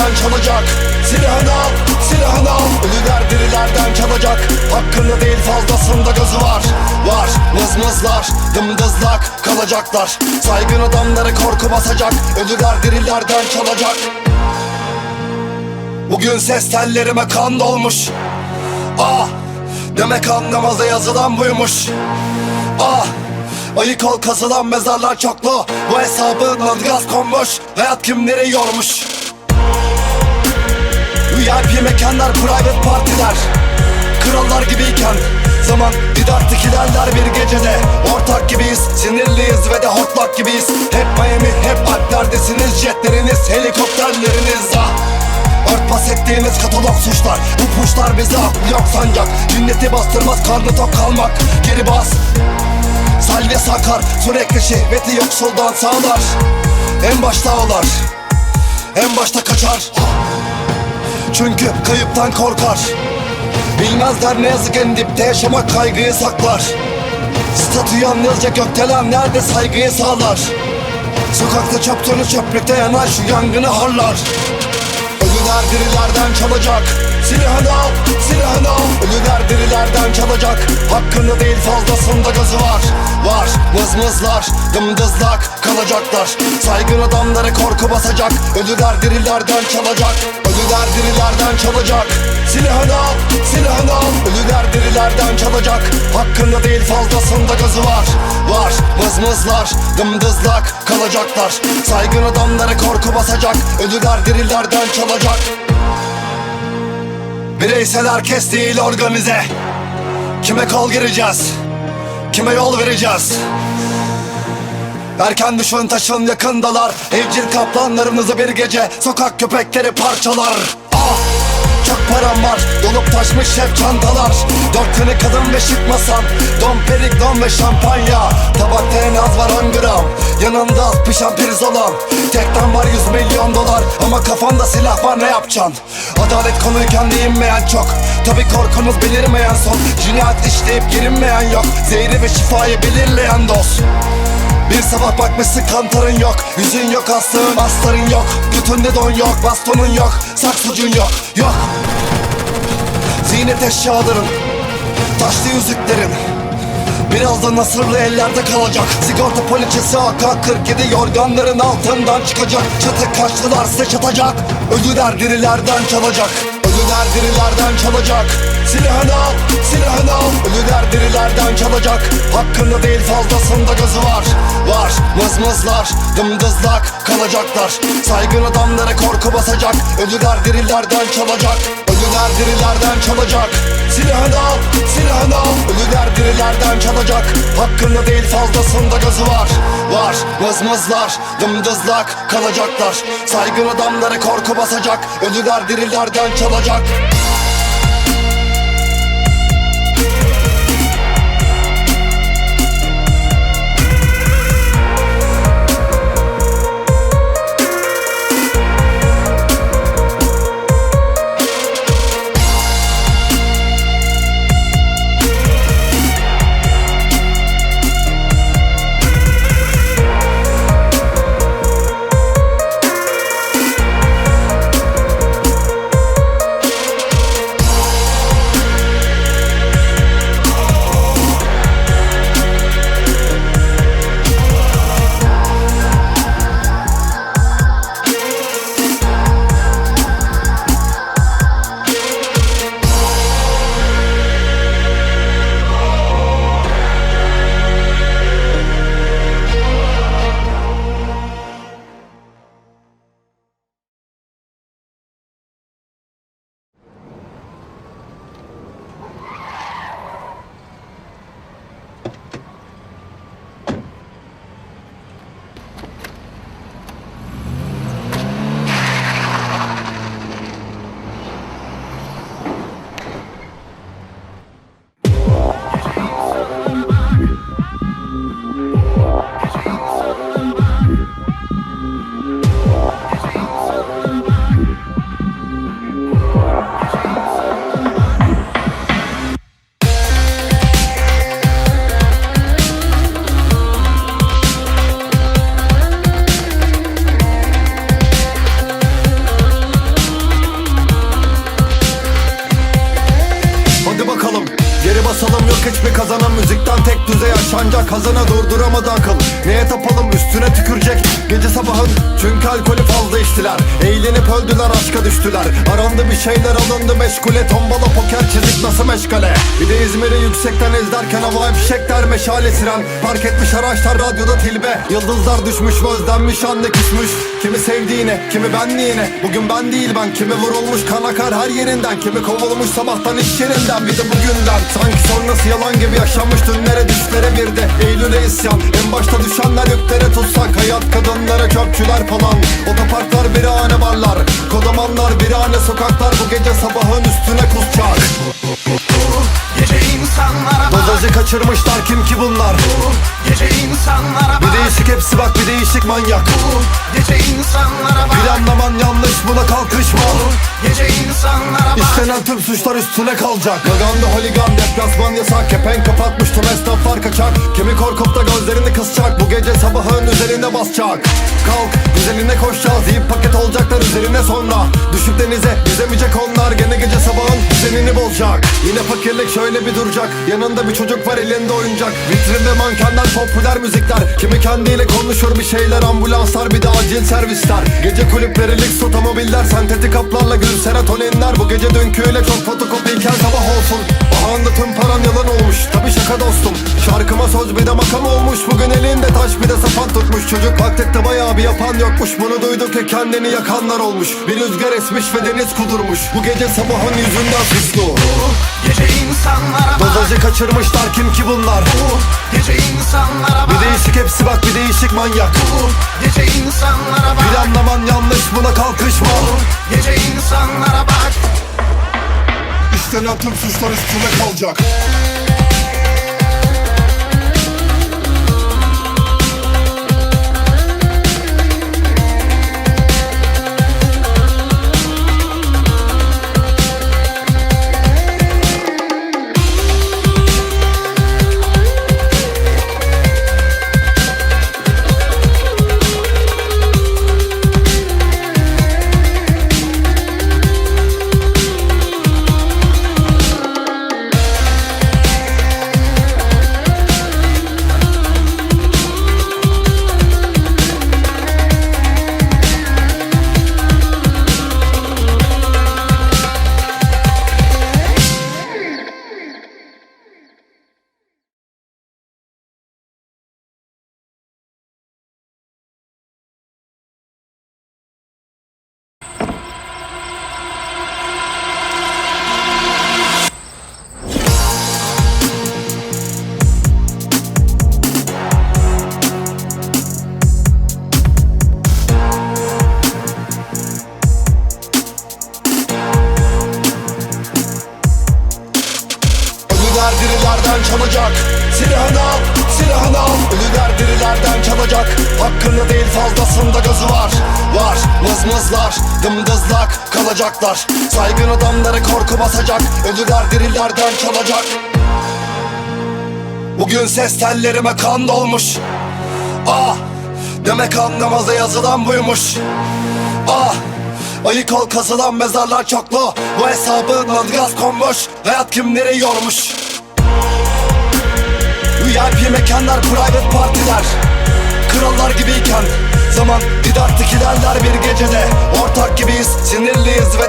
dirilerden çalacak. Silahını al, silahını al. Ölüler dirilerden çalacak. Hakkını değil fazlasında gözü var. Var, mızmızlar, dımdızlak kalacaklar. Saygın adamları korku basacak. Ölüler dirilerden çalacak. Bugün ses tellerime kan dolmuş. Ah, demek anlamaza yazılan buymuş. Ah, ayık ol kazılan mezarlar çoklu. Bu hesabın adı gaz konmuş. Hayat kimleri yormuş VIP mekanlar, private partiler. Krallar gibiyken Zaman didaktik ilerler bir gecede. Ortak gibiyiz, sinirliyiz ve de hortlak gibiyiz. Hep Miami, hep Alplerdesiniz Jetleriniz, helikopterleriniz. Ah! Örtbas ettiğiniz katalog suçlar. Bu puşlar bize aklı yok sancak. Cinneti bastırmaz karnı tok kalmak. Geri bas. Salve sakar sürekli şehveti yoksuldan sağlar. En başta ağlar En başta kaçar Çünkü kayıptan korkar. Bilmezler ne yazık en dipte yaşamak kaygıyı saklar. Statü yalnızca gökdelen nerede saygıyı sağlar. Sokakta çöptüğünü çöplükte yanar şu yangını harlar. Ölüler dirilerden çalacak Silahını al, silahını al Ölüler dirilerden çalacak. Hakkını değil fazlasında gözü var. Var, mızmızlar, dımdızlak kalacaklar. Saygın adamları korku basacak. Ölüler dirilerden çalacak. Ölüler dirilerden çalacak. Silahını al, silahını al Ölüler dirilerden çalacak. Hakkında değil fazlasında gözü var. Var, mızmızlar, dımdızlak kalacaklar. Saygın adamları korku basacak. Ölüler dirilerden çalacak Bireysel herkes değil organize. Kime kol gireceğiz? Kime yol vereceğiz? Erken düşün taşın yakındalar. Evcil kaplanlarınızı bir gece Sokak köpekleri parçalar! Çok param var. Dolup taşmış hep çantalar. Dört tane kadın ve şık masam. Don perik don ve şampanya. Tabakta en az var 10 gram. Yanımda az pişen pirzolam. Tekten var 100 milyon dolar. Ama kafanda silah var ne yapacaksın? Adalet konuyken değinmeyen çok. Tabi korkunuz belirmeyen son. Cinayet işleyip girinmeyen yok. Zehri ve şifayı belirleyen dost bir sabah bakmışsın kantarın yok. Yüzün yok aslığın astarın yok. Götünde don yok bastonun yok. Saksucun yok yok. Ziynet eşyaların Taşlı yüzüklerin Birazdan nasırlı ellerde kalacak. Sigorta poliçesi AK-47 yorganların altından çıkacak. Çatı kaçtılar size çatacak. Ölüler dirilerden çalacak. Ölüler dirilerden çalacak Silahını al, silahını al. Ölüler dirilerden çalacak. Hakkında değil fazlasında gözü var. Var, mızmızlar, dımdızlak kalacaklar. Saygın adamlara korku basacak. Ölüler dirilerden çalacak. Ölüler dirilerden çalacak. Silahını al, silahını al. Ölüler dirilerden çalacak. Hakkında değil fazlasında gözü var. Var, mızmızlar, dımdızlak kalacaklar. Saygın adamlara korku basacak. Ölüler dirilerden çalacak Kazana durduramadı akıl Neye tapalım? Üstüne tükürecek. Gece sabahın çünkü alkolü fazla içtiler. Eğlenip öldüler aşka düştüler. Arandı bir şeyler alındı meşgule. Tombala poker çizik nasıl meşgale? Bir de İzmir'i yüksekten izlerken Havai fişekler meşale siren. Park etmiş araçlar radyoda tilbe. Yıldızlar düşmüş özlenmiş anne küsmüş. Kimi sevdiğine kimi benliğine. Bugün ben değil ben. Kimi vurulmuş kan akar her yerinden. Kimi kovulmuş sabahtan iş yerinden. Bir de bugünden. Sanki sonrası yalan gibi yaşanmış. Dünlere düşlere bir de Eylül'e isyan. En başta düşenler yüklere tutsak. Hayat kadınlara çöpçüler falan Otoparklar birahane barlar Kodamanlar birahane sokaklar. Bu gece sabahın üstüne kusacak. Gece insanlara bak. Dozajı kaçırmışlar. Kim ki bunlar? Gece insanlara Bir bak. değişik hepsi bak. Bir değişik manyak. Gece insanlara bak. Planlaman yanlış. Buna kalkışma. Gece insanlara bak. İşlenen tüm suçlar üstüne kalacak. Gaganda holigan deplasman yasak. Kepenk kapatmış tüm esnaflar kaçak. Kimi gözlerini kısacak Bu gece sabahın üzerine basacak. Kalk güzeline koşacağız Yiyip paket olacaklar üzerine sonra. Düşüp denize yüzemeyecek onlar Gene gece sabahın düzenini bozacak. Yine fakirlik şöyle bir duracak Yanında bir çocuk var elinde oyuncak. Vitrinde mankenler popüler müzikler. Kimi kendiyle konuşur bir şeyler Ambulanslar bir de acil servisler. Gece kulüpleri lüks otomobiller Sentetik kaplarla gül serotoninler Bu gece dünküyle çok fotokopiyken sabah olsun Ahanda tüm paran yalan olmuş. Tabi şaka dostum. Şarkıma söz bir de makam olmuş. Bugün elinde taş bir de sapan tutmuş. Çocuk baktıkta bayağı bir yapan yokmuş. Bunu duyduk ki kendini yakanlar olmuş. Bir rüzgar esmiş ve deniz kudurmuş. Bu gece sabahın yüzünden suslu Gece insanlara bak. Dozajı kaçırmışlar kim ki bunlar? Gece insanlara bak. Bir değişik hepsi bak bir değişik manyak. Gece insanlara bak. Planlaman yanlış buna kalkışma. Gece insanlara bak İstenen tüm suçlar üstüne kalacak Hakkında değil fazlasında gözü var. Var, mızmızlar, dımdızlak kalacaklar. Saygın adamları korku basacak Ölüler dirilerden çalacak. Bugün ses tellerime kan dolmuş. Ah, demek anlamaza yazılan buymuş. Ah, ayık ol kazılan mezarlar çoklu. Bu hesabın gaz konmuş. Hayat kimleri yormuş? VIP mekanlar, private partiler Krallar gibiyken Zaman giderdik ilerler bir gecede. Ortak gibiyiz, sinirliyiz ve